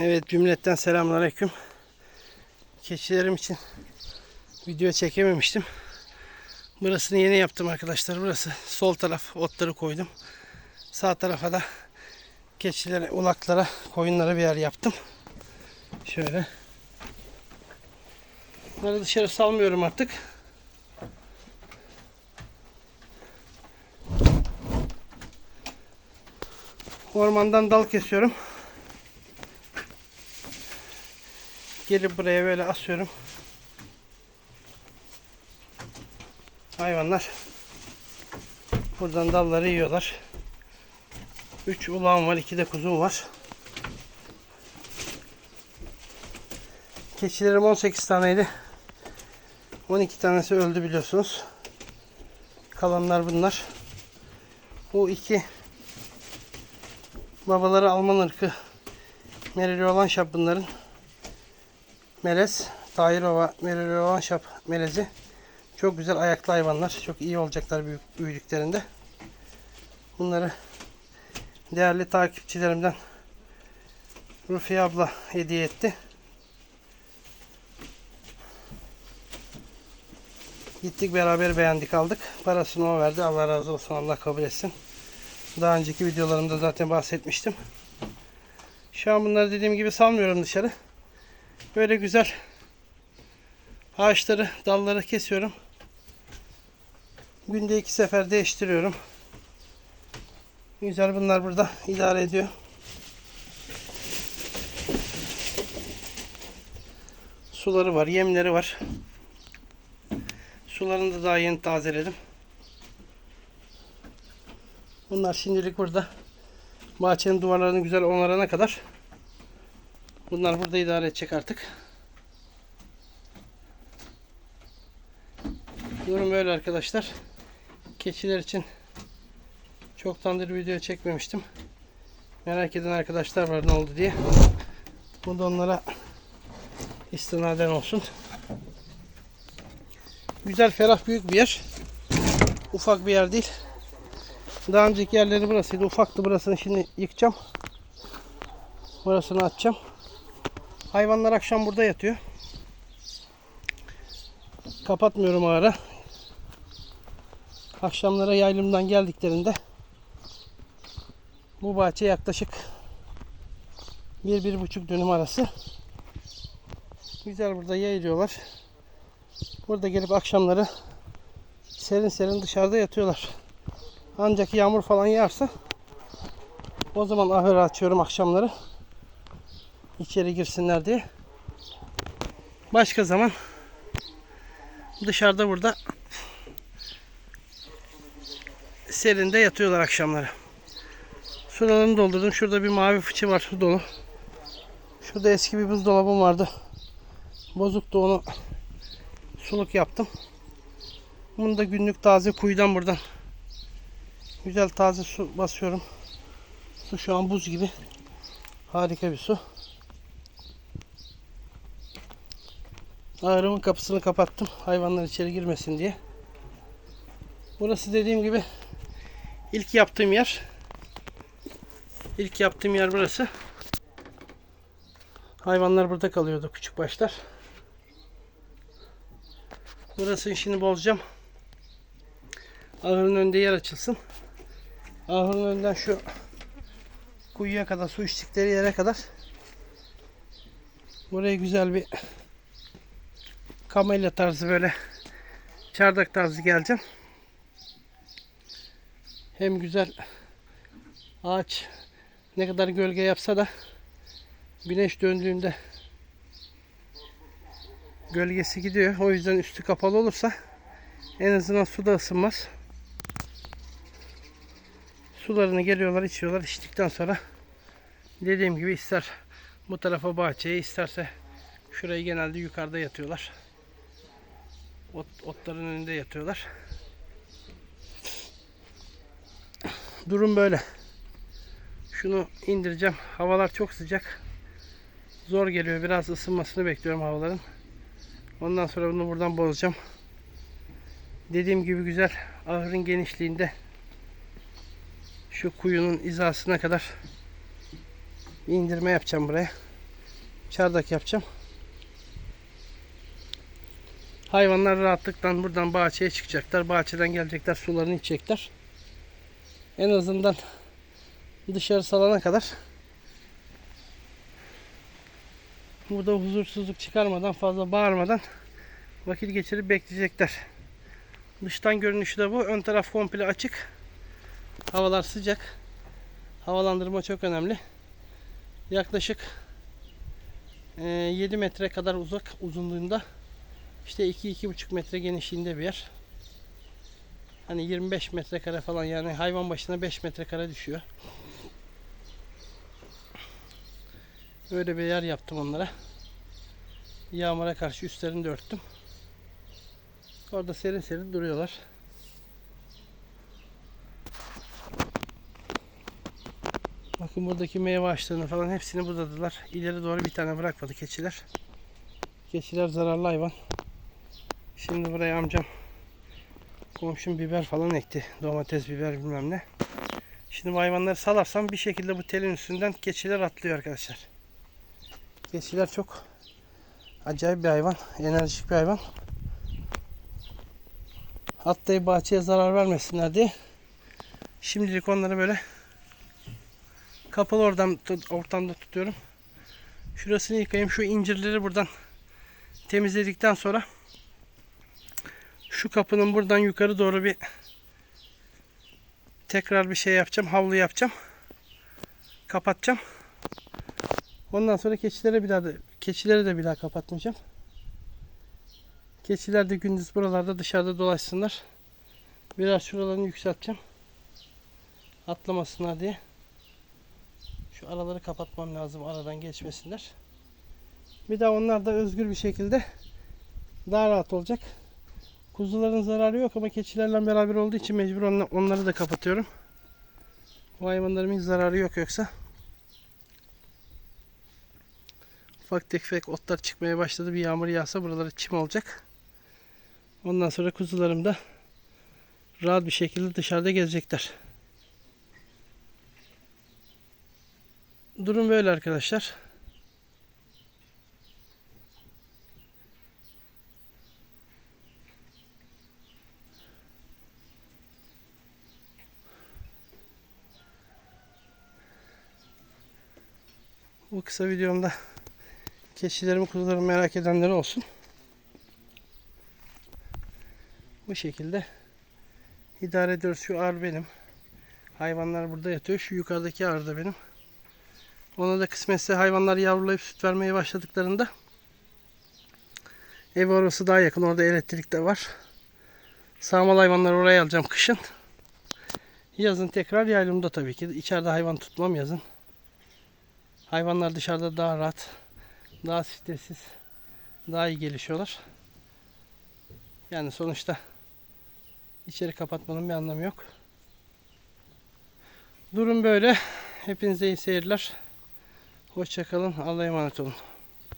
Evet cümletten selamünaleyküm. Keçilerim için video çekememiştim. Burasını yeni yaptım arkadaşlar. Burası sol taraf otları koydum. Sağ tarafa da keçilere, ulaklara, koyunlara bir yer yaptım. Şöyle. Bunları dışarı salmıyorum artık. Ormandan dal kesiyorum. Gelip buraya böyle asıyorum. Hayvanlar buradan dalları yiyorlar. 3 ulağım var, 2 de kuzum var. Keçilerim 18 taneydi. 12 tanesi öldü biliyorsunuz. Kalanlar bunlar. Bu iki babaları Alman ırkı Mereli olan şap bunların. Melez, Tahirova Mereli olan şap melezi. Çok güzel ayaklı hayvanlar. Çok iyi olacaklar büyüdüklerinde. Bunları değerli takipçilerimden Rufiye abla hediye etti. Gittik beraber beğendik aldık. Parasını o verdi. Allah razı olsun. Allah kabul etsin. Daha önceki videolarımda zaten bahsetmiştim. Şu an bunları dediğim gibi salmıyorum dışarı. Böyle güzel ağaçları, dalları kesiyorum. Günde iki sefer değiştiriyorum. Güzel bunlar burada idare ediyor. Suları var, yemleri var. Sularını da daha yeni tazeledim. Bunlar şimdilik burada. Bahçenin duvarlarını güzel onarana kadar bunlar burada idare edecek artık. Durum böyle arkadaşlar. Keçiler için çoktandır video çekmemiştim. Merak eden arkadaşlar var ne oldu diye. Bu da onlara istinaden olsun. Güzel, ferah, büyük bir yer. Ufak bir yer değil. Daha önceki yerleri burasıydı. Ufaktı burasını şimdi yıkacağım. Burasını açacağım. Hayvanlar akşam burada yatıyor. Kapatmıyorum ara. Akşamlara yaylımdan geldiklerinde bu bahçe yaklaşık 1-1,5 dönüm arası. Güzel burada yayılıyorlar. Burada gelip akşamları serin serin dışarıda yatıyorlar. Ancak yağmur falan yağarsa o zaman ahırı açıyorum akşamları. İçeri girsinler diye. Başka zaman dışarıda burada serinde yatıyorlar akşamları. Sularını doldurdum. Şurada bir mavi fıçı var dolu. Şurada eski bir buzdolabım vardı. Bozuktu onu suluk yaptım. Bunu da günlük taze kuyudan buradan güzel taze su basıyorum. Su şu an buz gibi. Harika bir su. Ağrımın kapısını kapattım. Hayvanlar içeri girmesin diye. Burası dediğim gibi ilk yaptığım yer. İlk yaptığım yer burası. Hayvanlar burada kalıyordu küçük başlar. Burasını şimdi bozacağım. Ahırın önünde yer açılsın. Ahırın önünden şu kuyuya kadar su içtikleri yere kadar buraya güzel bir kamelya tarzı böyle çardak tarzı geleceğim. Hem güzel ağaç ne kadar gölge yapsa da güneş döndüğünde gölgesi gidiyor. O yüzden üstü kapalı olursa en azından suda ısınmaz. Sularını geliyorlar, içiyorlar. İçtikten sonra dediğim gibi ister bu tarafa bahçeye isterse şurayı genelde yukarıda yatıyorlar. Ot, otların önünde yatıyorlar. Durum böyle. Şunu indireceğim. Havalar çok sıcak. Zor geliyor. Biraz ısınmasını bekliyorum havaların. Ondan sonra bunu buradan bozacağım. Dediğim gibi güzel ahırın genişliğinde şu kuyunun izasına kadar indirme yapacağım buraya. Çardak yapacağım. Hayvanlar rahatlıkla buradan bahçeye çıkacaklar. Bahçeden gelecekler, sularını içecekler. En azından dışarı salana kadar burada huzursuzluk çıkarmadan, fazla bağırmadan vakit geçirip bekleyecekler. Dıştan görünüşü de bu. Ön taraf komple açık. Havalar sıcak. Havalandırma çok önemli. Yaklaşık eee, 7 metre kadar uzak uzunluğunda işte 2-2,5 metre genişliğinde bir yer. Hani 25 metrekare falan yani hayvan başına 5 metrekare düşüyor. Böyle bir yer yaptım onlara. Yağmura karşı üstlerini de örttüm. Orada serin serin duruyorlar. Bakın buradaki meyve ağaçlarını falan hepsini budadılar. İleri doğru bir tane bırakmadı keçiler. Keçiler zararlı hayvan. Şimdi buraya amcam komşum biber falan ekti. Domates, biber bilmem ne. Şimdi bu hayvanları salarsam bir şekilde bu telin üstünden keçiler atlıyor arkadaşlar. Keçiler çok acayip bir hayvan. Enerjik bir hayvan. Atlayıp bahçeye zarar vermesinler diye. Şimdilik onları böyle kapalı oradan ortamda tutuyorum. Şurasını yıkayayım. Şu incirleri buradan temizledikten sonra şu kapının buradan yukarı doğru bir tekrar bir şey yapacağım. Havlu yapacağım. Kapatacağım. Ondan sonra keçilere bir daha da keçileri de bir daha kapatmayacağım. Keçiler de gündüz buralarda dışarıda dolaşsınlar. Biraz şuralarını yükselteceğim. Atlamasınlar diye. Şu araları kapatmam lazım aradan geçmesinler. Bir daha onlar da özgür bir şekilde daha rahat olacak. Kuzuların zararı yok ama keçilerle beraber olduğu için mecbur onla- onları da kapatıyorum. Bu hayvanların hiç zararı yok yoksa. Ufak tefek otlar çıkmaya başladı. Bir yağmur yağsa buraları çim olacak. Ondan sonra kuzularım da rahat bir şekilde dışarıda gezecekler. Durum böyle arkadaşlar. Bu kısa videomda keçilerimi kuzularımı merak edenler olsun. Bu şekilde idare ediyoruz. Şu ağır benim. Hayvanlar burada yatıyor. Şu yukarıdaki ağır da benim. Ona da kısmetse hayvanlar yavrulayıp süt vermeye başladıklarında ev orası daha yakın. Orada elektrik de var. Sağmal hayvanları oraya alacağım kışın. Yazın tekrar yaylımda tabii ki. İçeride hayvan tutmam yazın. Hayvanlar dışarıda daha rahat, daha stressiz, daha iyi gelişiyorlar. Yani sonuçta içeri kapatmanın bir anlamı yok. Durum böyle. Hepinize iyi seyirler. Hoşçakalın. Allah'a emanet olun.